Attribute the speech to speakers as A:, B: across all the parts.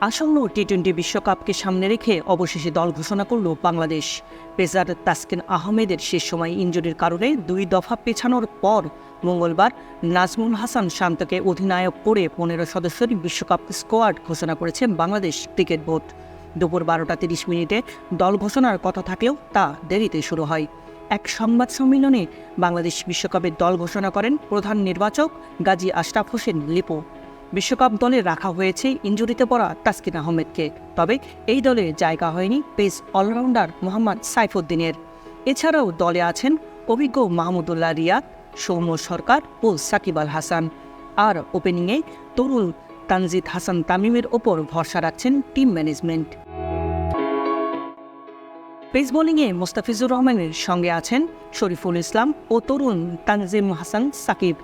A: আসন্ন T twenty বিশ্বকাপকে সামনে রেখে অবশেষে দল ঘোষণা করল বাংলাদেশ। পেসার তাসকিন আহমেদের শেষ সময় ইঞ্জুরির কারণে দুই দফা পেছানোর পর মঙ্গলবার নাজমুল হাসান শান্তকে অধিনায়ক করে পনেরো সদস্যের বিশ্বকাপ স্কোয়াড ঘোষণা করেছে বাংলাদেশ ক্রিকেট বোর্ড। দুপুর বারোটা তিরিশ মিনিটে দল ঘোষণার কথা থাকলেও তা দেরিতে শুরু হয়। এক সংবাদ সম্মেলনে বাংলাদেশ বিশ্বকাপের দল ঘোষণা করেন প্রধান নির্বাচক গাজী আশরাফ হোসেন লিপো। বিশ্বকাপ দলে রাখা হয়েছে ইঞ্জুরিতে পড়া তাসকিন আহমেদকে। তবে এই দলে জায়গা হয়নি পেস অলরাউন্ডার মোহাম্মদ সাইফুদ্দিনের। এছাড়াও দলে আছেন অভিজ্ঞ মাহমুদুল্লাহ রিয়াদ, সৌম্য সরকার ও সাকিব আল হাসান। আর ওপেনিংয়ে তরুণ তানজিদ হাসান তামিমের ওপর ভরসা রাখছেন টিম ম্যানেজমেন্ট। পেস বোলিংয়ে মোস্তাফিজুর রহমানের সঙ্গে আছেন শরীফুল ইসলাম ও তরুণ তানজিম হাসান সাকিব।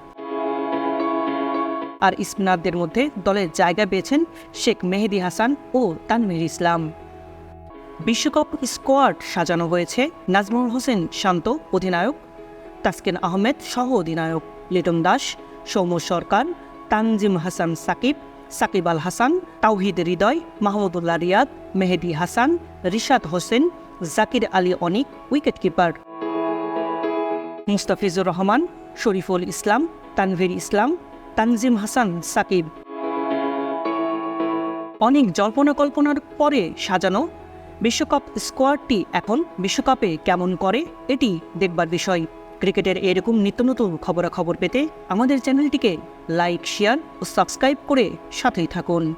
A: আর স্পিনারদের মধ্যে দলের জায়গা পেয়েছেন শেখ মেহেদি হাসান ও তানভীর ইসলাম। বিশ্বকাপ স্কোয়াড সাজানো হয়েছে নাজমুল হোসেন শান্ত অধিনায়ক, তাসকিন আহমেদ সহ অধিনায়ক লিটন দাস, সৌম্য সরকার, তানজিম হাসান সাকিব সাকিব আল হাসান, তাওহিদ হৃদয়, মাহমুদুল্লাহ রিয়াদ, মেহেদি হাসান, রিশাদ হোসেন, জাকির আলী অনিক উইকেট কিপার মুস্তাফিজুর রহমান, শরীফুল ইসলাম, তানভীর ইসলাম তানজিম হাসান, সাকিব। অনেক জল্পনা কল্পনার পরে সাজানো বিশ্বকাপ স্কোয়াডটি এখন বিশ্বকাপে কেমন করে, এটি দেখবার বিষয়। ক্রিকেটের এরকম নিত্য নতুন খবরাখবর পেতে আমাদের চ্যানেলটিকে লাইক, শেয়ার ও সাবস্ক্রাইব করে সাথেই থাকুন।